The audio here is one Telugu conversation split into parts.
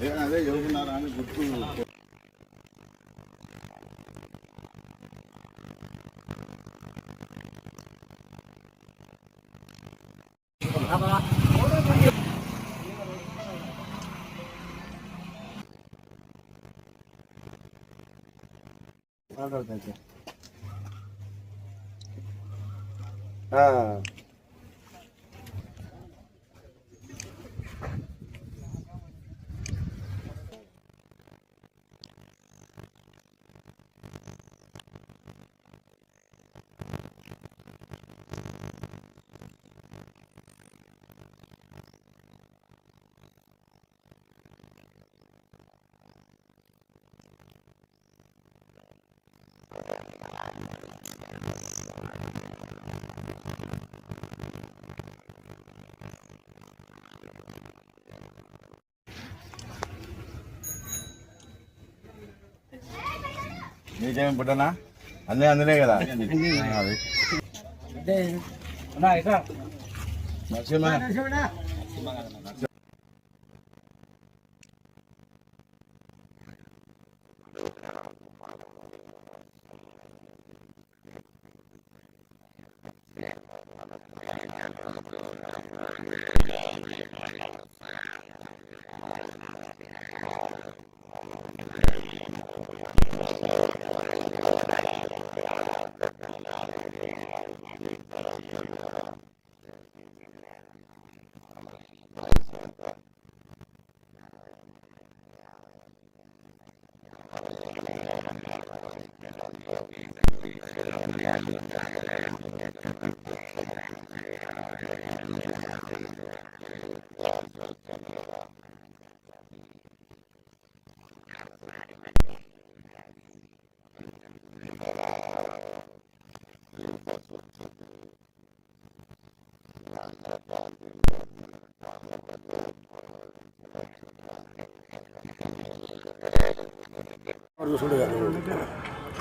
నేను అదే ఎవరున్నారా అని గుర్తు నీకేం పుట్టనా? అన్నీ అందినే కదా. అది. నరసింహ.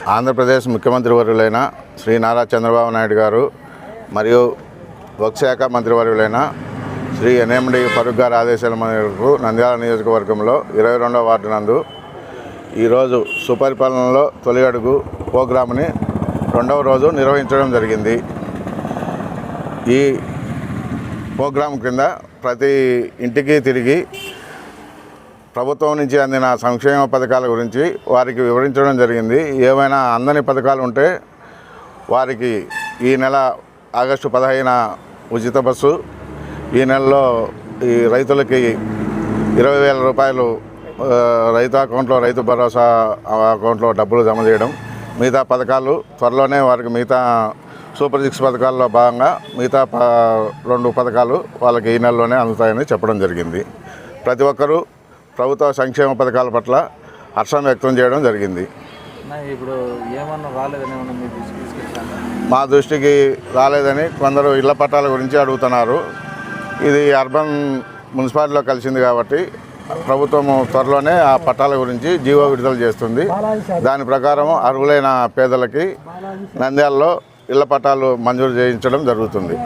ఆంధ్రప్రదేశ్ ముఖ్యమంత్రి వర్యులైన శ్రీ నారా చంద్రబాబు నాయుడు గారు మరియు వక్శాఖ మంత్రివర్యులైన శ్రీ ఎన్ఎండి ఫరూక్ గారి ఆదేశాల మేరకు నంద్యాల నియోజకవర్గంలో ఇరవై రెండవ వార్డు నందు ఈరోజు సుపరిపాలనలో తొలి అడుగు ప్రోగ్రామ్ని రెండవ రోజు నిర్వహించడం జరిగింది. ఈ ప్రోగ్రాం కింద ప్రతి ఇంటికి తిరిగి ప్రభుత్వం నుంచి అందిన సంక్షేమ పథకాల గురించి వారికి వివరించడం జరిగింది. ఏమైనా అందని పథకాలు ఉంటే వారికి ఈ నెల ఆగస్టు పదహైన ఉచిత బస్సు ఈ నెలలో ఈ రైతులకి ఇరవై వేల రూపాయలు రైతు అకౌంట్లో రైతు భరోసా అకౌంట్లో డబ్బులు జమ చేయడం మిగతా పథకాలు త్వరలోనే వారికి మిగతా సూపర్ సిక్స్ పథకాల్లో భాగంగా మిగతా ప రెండు పథకాలు వాళ్ళకి ఈ నెలలోనే అందుతాయని చెప్పడం జరిగింది. ప్రతి ఒక్కరూ ప్రభుత్వ సంక్షేమ పథకాల పట్ల హర్షం వ్యక్తం చేయడం జరిగింది. ఇప్పుడు మా దృష్టికి రాలేదని కొందరు ఇళ్ళ పట్టాల గురించి అడుగుతున్నారు. ఇది అర్బన్ మున్సిపాలిటీలో కలిసింది కాబట్టి ప్రభుత్వం త్వరలోనే ఆ పట్టాల గురించి జీవో విడుదల చేస్తుంది. దాని ప్రకారం అర్హులైన పేదలకి నంద్యాలలో ఇళ్ళ పట్టాలు మంజూరు చేయించడం జరుగుతుంది.